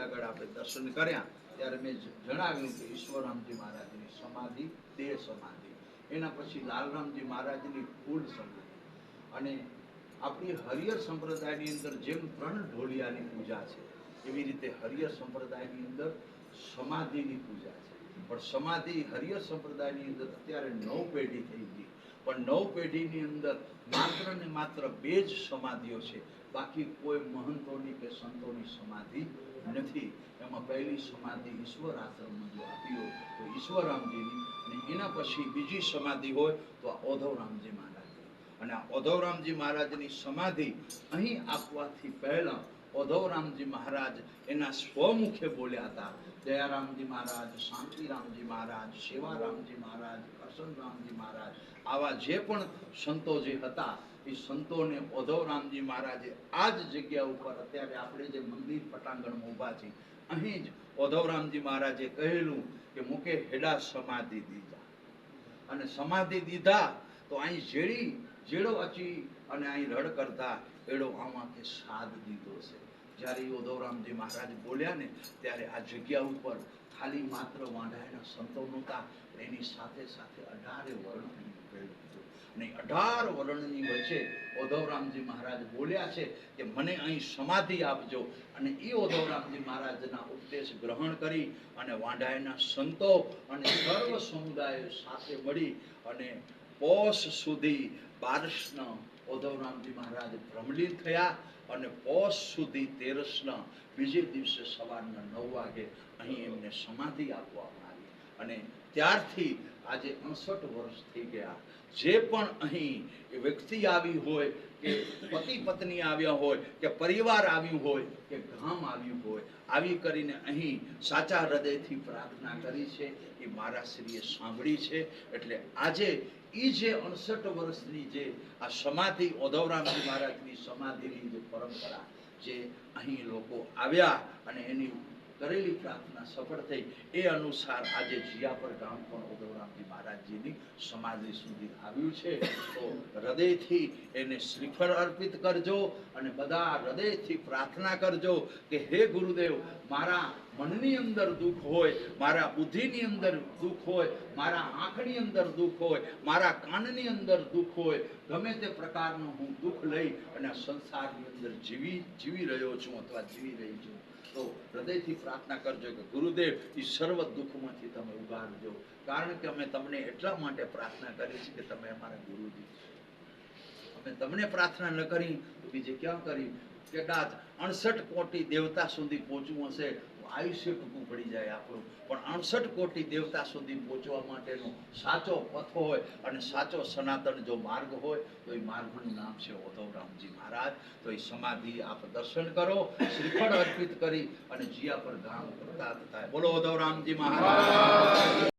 આગળ આપણે દર્શન કર્યા, ત્યારે મેં જણાવ્યું કે ઈશ્વરરામજી મહારાજની સમાધિ તે સમાધિ. એના પછી લાલરામજી મહારાજની ફૂલ સમાધિ. અને આપણી હરિયર સંપ્રદાયની અંદર જેમ ત્રણ ઢોલિયાની પૂજા છે, એવી રીતે હરિયર સંપ્રદાયની અંદર સમાધિની પૂજા છે. પણ સમાધિ હરિયર સંપ્રદાયની અંદર અત્યારે નવ પેઢી થઈ ગઈ. પણ નવ પેઢીની અંદર માત્ર ને માત્ર બે જ સમાધિઓ છે. બાકી કોઈ મહંતોની કે સંતોની સમાધિ નથી. એમાં પહેલી સમાધિ ઈશ્વર આશ્રમમાં જો આપી હોય તો ઈશ્વરરામજીની અને એના પછી બીજી સમાધિ હોય તો આ ઓધવરામજી મહારાજની. અને આ ઓધવરામજી મહારાજની સમાધિ અહીં આપવાથી પહેલા ઓધવરામજી મહારાજ એના સ્વમુખે બોલ્યા હતા. દયારામજી મહારાજ, શાંતિરામજી મહારાજ, સેવારામજી મહારાજ કરશનરામજી મહારાજ, આવા જે પણ સંતો જે હતા, એ સંતોને ઓધવરામજી મહારાજે આ જ જગ્યા ઉપર અત્યારે આપણે જે મંદિર પટાંગણમાં ઊભા છીએ, અહીં જ ઓધવરામજી મહારાજે કહેલું કે મુકે હેડા સમાધિ દીધા. અને સમાધિ દીધા તો અહીં જેડી જેડો અચી અને અહીં રડ કરતા, એડો આમાંથી સાદ દીધો છે. જ્યારે યોદવરામજી મહારાજ બોલ્યા ને, ત્યારે આ જગ્યા ઉપર ખાલી માત્ર વાંઢાયના સંતો નહોતા, એની સાથે સાથે અઢારે વર્ણની અને અઢાર વર્ણની વચ્ચે ઓધવરામજી મહારાજ બોલ્યા છે કે મને અહીં સમાધિ આપજો. અને એ ઓધવરામજી મહારાજના ઉપદેશ ગ્રહણ કરી અને વાંઢાયના સંતો અને સર્વ સમુદાય સાથે મળી અને પોષ સુધી બારસના ઉદવરામજી મહારાજ ભ્રમલીન થયા અને પોષ સુધી તેરસના બીજે દિવસે સવારના નવ વાગે અહીં એમને સમાધિ આપવામાં અને ત્યારથી આજે અડસઠ વર્ષ થઈ ગયા. જે પણ અહીં એ વ્યક્તિ આવી હોય, કે પતિ પત્ની આવ્યા હોય, કે પરિવાર આવ્યું હોય, કે ગામ આવ્યું હોય, આવી કરીને અહીં સાચા હૃદયથી પ્રાર્થના કરી છે. એ મારા શ્રીએ સાંભળી છે. એટલે આજે એ જે અડસઠ વર્ષની જે આ સમાધિ, ઓધવરામજી મહારાજની સમાધિની જે પરંપરા, જે અહીં લોકો આવ્યા અને એની કરેલી પ્રાર્થના સફળ થઈ. એ અનુસાર આજે જીયાપર ગામ પણ ઉદવરામજી મહારાજજીની સમાધિ સુધી આવ્યું છે. તો હૃદયથી એને શ્રીફળ અર્પિત કરજો અને બધા હૃદયથી પ્રાર્થના કરજો કે હે ગુરુદેવ, મારા મનની અંદર દુઃખ હોય, મારા બુદ્ધિની અંદર દુઃખ હોય, મારા આંખની અંદર દુઃખ હોય, મારા કાનની અંદર દુઃખ હોય, ગમે તે પ્રકારનું હું દુઃખ લઈ અને સંસારની અંદર જીવી જીવી રહ્યો છું અથવા જીવી રહી છું. તો હૃદયથી પ્રાર્થના કરજો કે ગુરુદેવ એ સર્વ દુઃખમાંથી તમે ઉગારજો કારણ કે અમે તમને એટલા માટે પ્રાર્થના કરી છે કે તમે અમારા ગુરુજી અમે તમને પ્રાર્થના ન કરી બીજે ક્યાં કરી? કદાચ અણસઠ કોટી દેવતા સુધી પહોંચવું હશે આયુષ્ય ટૂંકું પડી જાય આપણું. પણ અડસઠ કોટી દેવતા સુધી પહોંચવા માટેનો સાચો પથ હોય અને સાચો સનાતન જો માર્ગ હોય, તો એ માર્ગનું નામ છે ઓધવરામજી મહારાજ. તો એ સમાધિ આપ દર્શન કરો, શ્રીફળ અર્પિત કરી અને જીયા પર ગામ કરતા થતા. બોલો ઓધવરામજી મહારાજ.